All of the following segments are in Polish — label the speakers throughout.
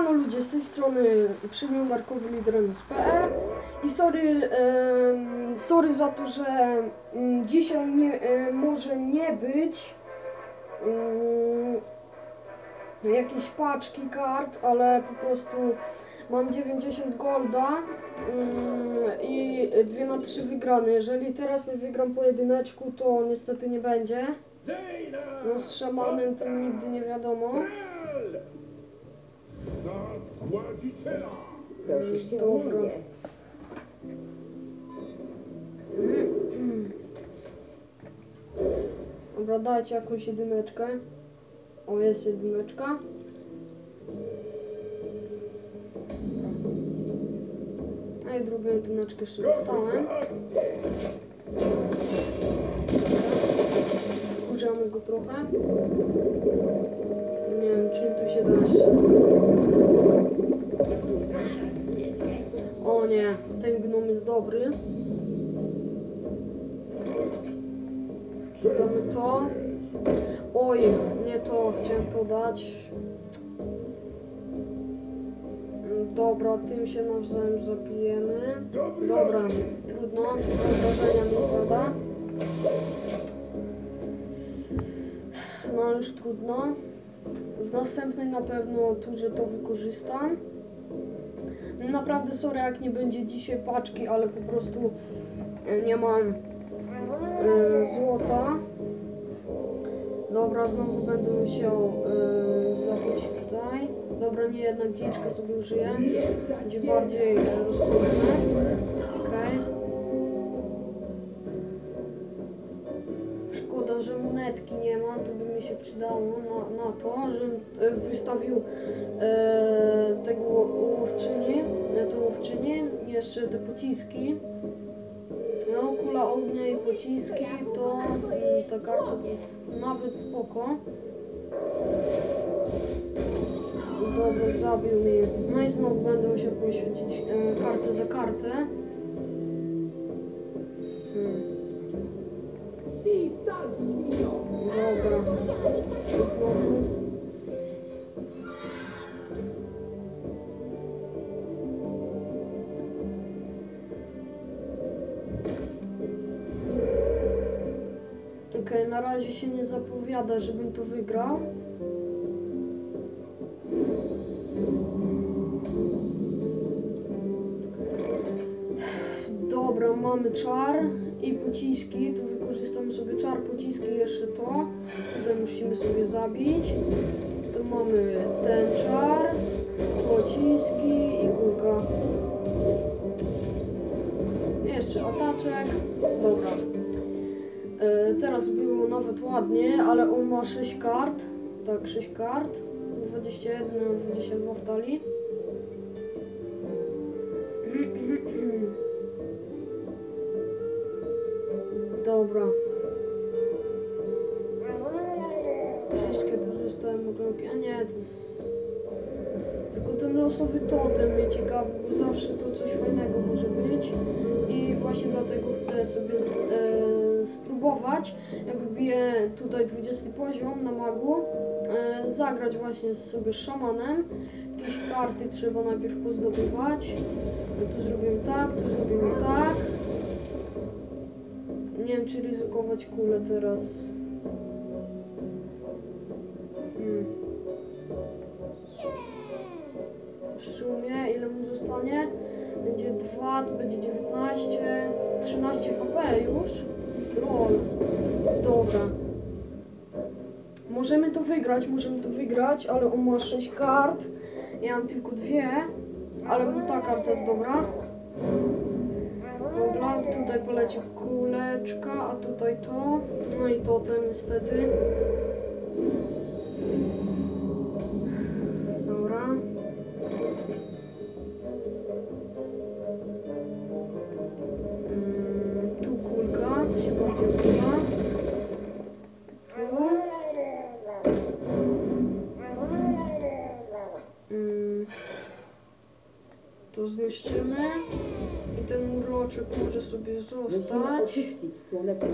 Speaker 1: Siemano ludzie, z tej strony przeglądarkowy liderem.pl i sorry, sorry za to, że mm, dzisiaj nie, e, może nie być mm, jakiejś paczki kart, ale po prostu mam 90 golda mm, i 2 na 3 wygrane. Jeżeli teraz nie wygram pojedyneczku, to niestety nie będzie. No z szamanem to nigdy nie wiadomo.
Speaker 2: Za władziciela!
Speaker 3: Prosisz się
Speaker 1: Dobra. dajcie jakąś jedyneczkę. O, jest jedyneczka. A i drugą jedyneczkę jeszcze dostałem. Użyjamy go trochę. Wiem, czym tu się da. O nie, ten gnom jest dobry. Damy to. Oj, nie to, chciałem to dać. Dobra, tym się nawzajem zabijemy. Dobra, trudno, obrażenia mi zada. No ale już trudno. W następnej na pewno tu, że to wykorzystam. Naprawdę sorry jak nie będzie dzisiaj paczki, ale po prostu e, nie mam e, złota. Dobra, znowu będę musiał e, zabić tutaj. Dobra, nie, jednak dzieczkę sobie użyję. Będzie bardziej rozsądne. Że monetki nie ma, to by mi się przydało na, na to, żebym e, wystawił e, tego łowczyni, e, tą łowczyni, jeszcze te pociski. No, kula ognia i pociski to mm, ta karta jest nawet spoko. Dobra, zabił mnie. No i znowu będę musiał poświęcić e, kartę za kartę. Okej, na razie się nie zapowiada, żebym to wygrał. Dobra, mamy czar i pociski. Tu wykorzystamy sobie czar, pociski jeszcze to. Tutaj musimy sobie zabić. Tu mamy ten czar, pociski i kulka. Jeszcze ataczek. Dobra. Nawet ładnie, ale on ma 6 kart. Tak, 6 kart. 21 na 22 w talii. Dobra. Wszystkie pozostałe mogloki. A nie, to jest... Tylko ten losowy totem mnie ciekawi, bo zawsze to coś fajnego może być. I właśnie dlatego chcę sobie z, e, spróbować, jak wbiję tutaj 20 poziom na magu, e, zagrać właśnie sobie szamanem. Jakieś karty trzeba najpierw pozdobywać. No tu zrobimy tak, tu zrobimy tak. Nie wiem, czy ryzykować kulę teraz. Hmm. W sumie, ile mu zostanie? Będzie 2, to będzie 19, 13 HP już. Lol. Dobra. Możemy to wygrać, możemy to wygrać, ale on ma 6 kart. Ja mam tylko dwie, ale ta karta jest dobra. Dobra, tutaj poleci kuleczka, a tutaj to. No i totem niestety. Ten murloczek może sobie
Speaker 3: Musimy
Speaker 1: zostać.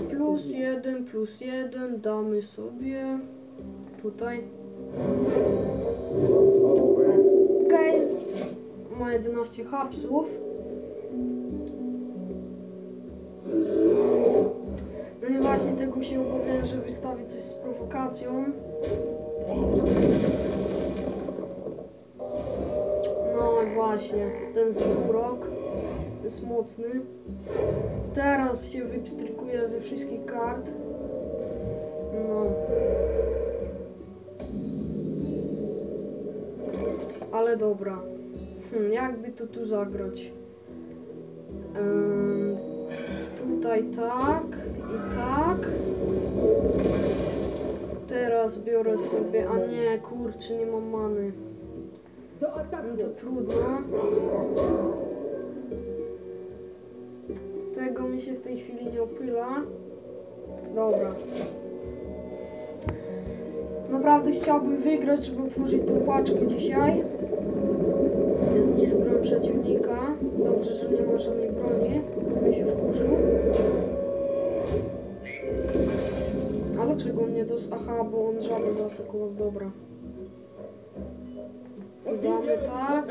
Speaker 1: Plus jeden, plus jeden damy sobie tutaj.
Speaker 2: Gotowe.
Speaker 1: 11 hapsów. No i właśnie tego się obawiałem, że wystawi coś z prowokacją. No i właśnie, ten zmrok jest mocny. Teraz się wypstrykuje ze wszystkich kart. No. Ale dobra. Hm, jakby to tu zagrać? Ym, tutaj tak i tak. Teraz biorę sobie, a nie, kurczę, nie mam many. No to trudno. Mi się w tej chwili nie opyla. Dobra. Naprawdę chciałbym wygrać, żeby otworzyć tą paczkę dzisiaj. Zniszcz przeciwnika. Dobrze, że nie ma żadnej broni. Bym się wkurzył. Ale czego on nie dos... Aha, bo on żabę zaatakował. Dobra. Damy tak.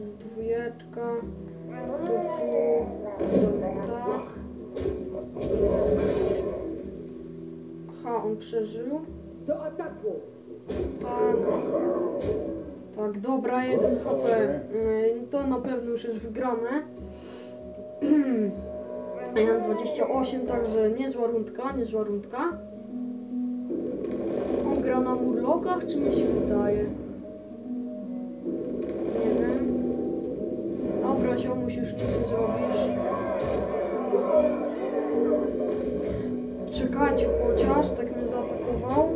Speaker 1: Jest dwójeczka. Tu, tu. Damy tak. Aha, on przeżył.
Speaker 3: Do ataku!
Speaker 1: Tak. Tak, dobra, jeden HP. Yy, To na pewno już jest wygrane. Ja mam 28, także niezła rundka, niezła rundka. On gra na murlokach, czy mi się wydaje? Dobra, ziomuś, już nic nie zrobisz. Czekajcie chociaż, tak mnie zaatakował.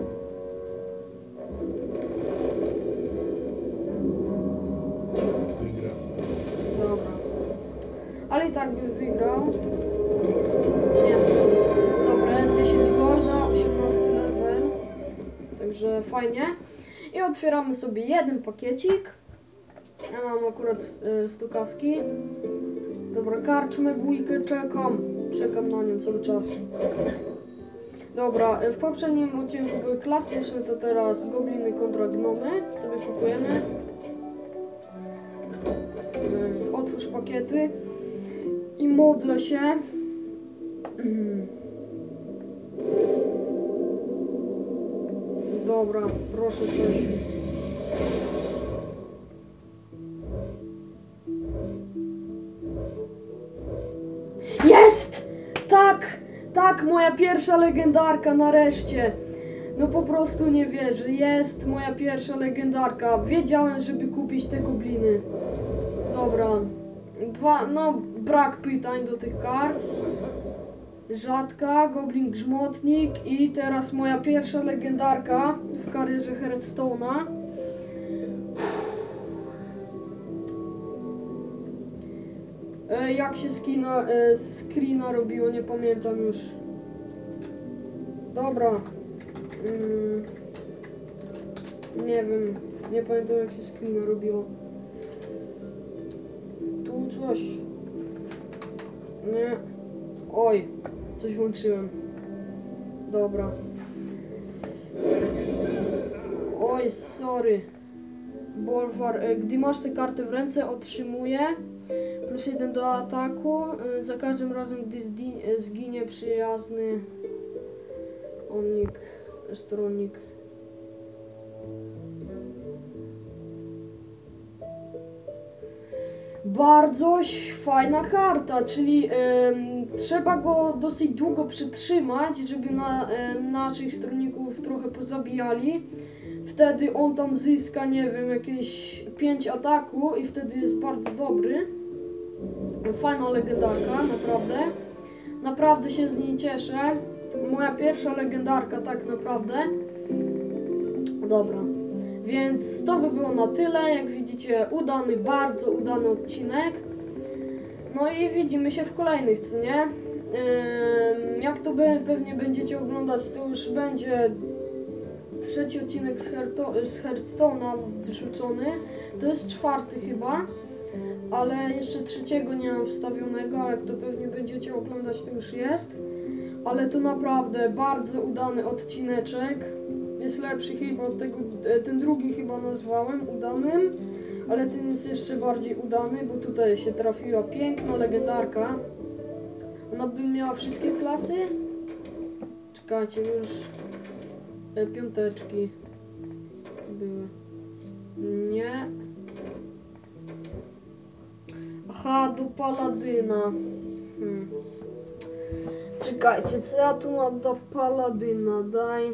Speaker 1: Dobra. Ale i tak bym wygrał. Nie co. Dobra, jest 10 golda, 18 level. Także fajnie. I otwieramy sobie jeden pakiecik. Ja mam akurat y, stukaski. Dobra, karczmy bójkę, czekam. Czekam na nią cały czas. Dobra, y, w poprzednim odcinku były klasyczne, to teraz gobliny kontra gnomy. Sobie kupujemy. Ym, Otwórz pakiety i modlę się. Dobra, proszę coś. Moja pierwsza legendarka nareszcie. No po prostu nie wierzę. Jest moja pierwsza legendarka. Wiedziałem, żeby kupić te gobliny. Dobra. Dwa, no brak pytań do tych kart. Rzadka, Goblin Grzmotnik i teraz moja pierwsza legendarka w karierze Hearthstone'a. E, jak się skina, e, screena robiło, nie pamiętam już. Dobra. Mm, nie wiem, nie pamiętam jak się screena robiło. Tu coś. Nie. Oj, coś włączyłem. Dobra. Oj, sorry. Bolwar, e, gdy masz tę kartę w ręce, otrzymuje plus jeden do ataku. e, Za każdym razem, gdy e, zginie przyjazny onik, stronnik. Bardzo fajna karta, czyli em, trzeba go dosyć długo przytrzymać, żeby na, e, naszych stronników trochę pozabijali. Wtedy on tam zyska, nie wiem, jakieś 5 ataku i wtedy jest bardzo dobry. Fajna legendarka, naprawdę. Naprawdę się z niej cieszę. Moja pierwsza legendarka, tak naprawdę. Dobra. Więc to by było na tyle. Jak widzicie, udany, bardzo udany odcinek. No i widzimy się w kolejnych, co nie? Jak to be, pewnie będziecie oglądać, to już będzie trzeci odcinek z, Hearto- z Hearthstone'a wrzucony. To jest czwarty chyba, ale jeszcze trzeciego nie mam wstawionego, jak to pewnie będziecie oglądać, to już jest. Ale to naprawdę bardzo udany odcineczek. jest lepszy chyba od tego, e, ten drugi chyba nazwałem udanym, ale ten jest jeszcze bardziej udany, bo tutaj się trafiła piękna legendarka. Ona by miała wszystkie klasy. Czekajcie, już e, piąteczki były. Nie. Aha, do paladyna. Hmm. Czekajcie, co ja tu mam do paladyna? Daj.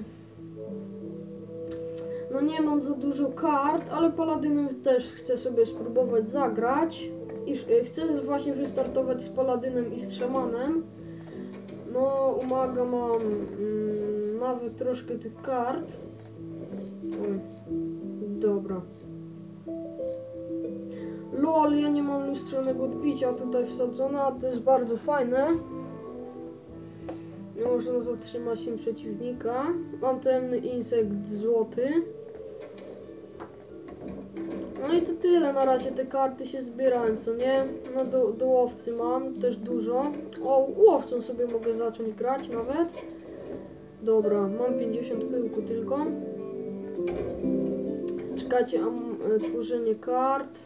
Speaker 1: No nie mam za dużo kart, ale paladynem też chcę sobie spróbować zagrać. I y, chcę właśnie wystartować z paladynem i z szamanem. No, umaga, mam mm, nawet troszkę tych kart. Oj, dobra. LOL, ja nie mam lustrzonego odbicia tutaj wsadzone, a to jest bardzo fajne. Można zatrzymać się przeciwnika. Mam temny insekt złoty. No i to tyle na razie, te karty się zbierają, co nie? No do, do łowcy mam też dużo. O, łowcą sobie mogę zacząć grać nawet. Dobra, mam 50 pyłku tylko. Czekajcie, a e, tworzenie kart.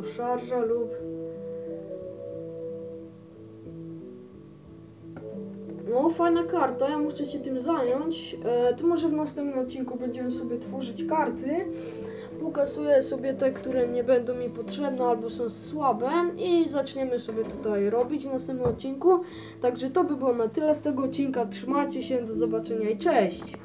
Speaker 1: Jedno, szarża lub No, fajna karta, ja muszę się tym zająć. E, to może w następnym odcinku będziemy sobie tworzyć karty. Pokasuję sobie te, które nie będą mi potrzebne albo są słabe i zaczniemy sobie tutaj robić w następnym odcinku. Także to by było na tyle z tego odcinka. Trzymajcie się, do zobaczenia i cześć!